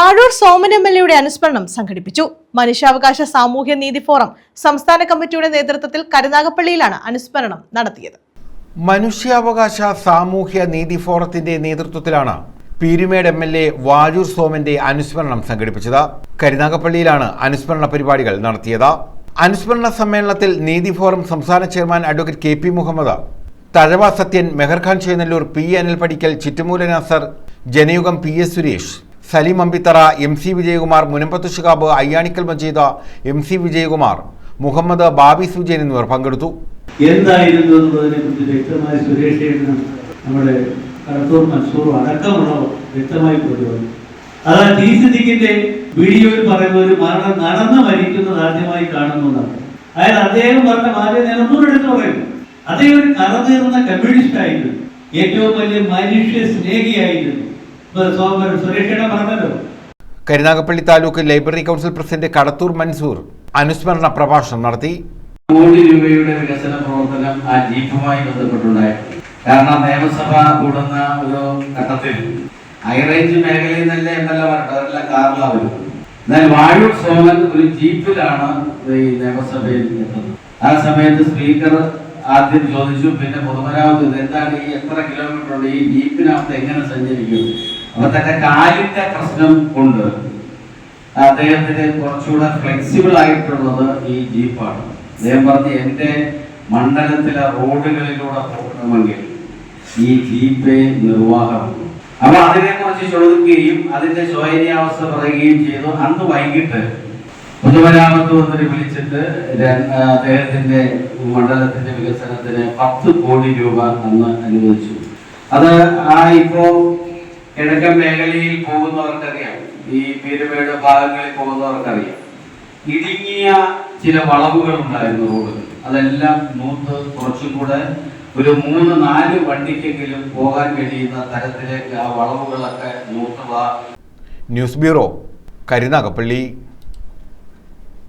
Vazhoor Soman M L എയുടെ അനുസ്മരണം സംഘടിപ്പിച്ചു. മനുഷ്യാവകാശ സാമൂഹ്യ നീതി ഫോറം സംസ്ഥാന കമ്മിറ്റിയുടെ നേതൃത്വത്തിൽ കരുനാഗപ്പള്ളിയിലാണ് അനുസ്മരണം നടത്തിയത്. മനുഷ്യാവകാശ സാമൂഹ്യ നീതി ഫോറത്തിന്റെ നേതൃത്വത്തിലാണ് Peermade M L A Vazhoor സോമന്റെ അനുസ്മരണം സംഘടിപ്പിച്ചത്. കരുനാഗപ്പള്ളിയിലാണ് അനുസ്മരണ പരിപാടികൾ നടത്തിയത്. അനുസ്മരണ സമ്മേളനത്തിൽ നീതി ഫോറം സംസ്ഥാന chairman advocate K P Muhammad Thazhava Sathyan Meharkhan Chenallur P Anil Padikkal Chittumoola Nasar Janayugam P S Suresh Saleem Ambithara M C Vijayakumar Munambath Shihab Ayyanikkal Majeed M C Vijayakumar Muhammad Babi Sujayan എന്നിവർ പങ്കെടുത്തു. എന്തായിരുന്നു എന്നുള്ളതിനെ വ്യക്തമായി സുരേഷ് നമ്മുടെ കടത്തൂർ മൻസൂർ അടക്കമുള്ളവർ വ്യക്തമായി കൊണ്ടുവന്നു. അതാ ടി സിദ്ദിഖിന്റെ വീഡിയോയിൽ പറയുന്ന ഒരു മരണം നടന്ന് മരിക്കുന്നത് ആദ്യമായി കാണുന്നു അതായത് അദ്ദേഹം പറഞ്ഞ ആദ്യം നിലമ്പൂർ എടുത്ത് പറയുന്നു. അദ്ദേഹം ഒരു കറതീർന്ന കമ്മ്യൂണിസ്റ്റ് ആയിരുന്നു ഏറ്റവും വലിയ മനുഷ്യ സ്നേഹിയായിരുന്നു. Karunagappally taluk library council president Kadathoor Mansoor അനുസ്മരണ പ്രഭാഷണം നടത്തി. കോടി രൂപയുടെ വികസന പ്രവർത്തനം ആ ജീപ്പുമായി ബന്ധപ്പെട്ടുണ്ടായി. കാരണം നിയമസഭ കൂടുന്ന ഒരു ഘട്ടത്തിൽ ഹൈറേഞ്ച് മേഖലയിൽ നിന്നല്ലേ എന്നല്ല പറഞ്ഞത് അവരെല്ലാം കാറിലാണ് എന്നാൽ വാഴൂർ സോമൻ ഒരു ജീപ്പിലാണ് ഈ നിയമസഭയിൽ എത്തുന്നത്. ആ സമയത്ത് സ്പീക്കർ ആദ്യം ചോദിച്ചു പിന്നെ പൊതുമരാമത്ത് എന്താണ് ഈ എത്ര കിലോമീറ്റർ ഉണ്ട് ഈ ജീപ്പിനകത്ത് എങ്ങനെ സഞ്ചരിക്കും? അപ്പൊ തന്റെ കാലിന്റെ പ്രശ്നം കൊണ്ട് അദ്ദേഹത്തിന് കുറച്ചുകൂടെ ഫ്ലെക്സിബിൾ ആയിട്ടുള്ളത് ഈ ജീപ്പാണ് അദ്ദേഹം പറഞ്ഞ് എന്റെ മണ്ഡലത്തിലെ റോഡുകളിലൂടെ പോകണമെങ്കിൽ ഈ ജീപ്പേ നിർവാഹമുള്ളൂ അപ്പൊ അതിനെക്കുറിച്ച് ചോദിക്കുകയും അതിന്റെ ശോചനീയാവസ്ഥ പറയുകയും ചെയ്തു. അന്ന് വൈകിട്ട് പൊതുമരാമത്ത് മന്ത്രി വിളിച്ചിട്ട് അദ്ദേഹത്തിന്റെ മണ്ഡലത്തിന്റെ വികസനത്തിന് പത്ത് കോടി രൂപ അന്ന് അനുവദിച്ചു. അത് ആ ഇപ്പോ കിഴക്കൻ മേഖലയിൽ പോകുന്നവർക്കറിയാം. ഈ പീരുമേട് ഭാഗങ്ങളിൽ പോകുന്നവർക്കറിയാം. ഇടുങ്ങിയ ചില വളവുകൾ ഉണ്ടായിരുന്നു റോഡുകൾ അതെല്ലാം നൂത്ത് കുറച്ചും കൂടെ ഒരു മൂന്ന് നാല് വണ്ടിക്കെങ്കിലും പോകാൻ കഴിയുന്ന തരത്തിലേക്ക് ആ വളവുകളൊക്കെ നൂത്തുക ന്യൂസ് ബ്യൂറോ കരുനാഗപ്പള്ളി.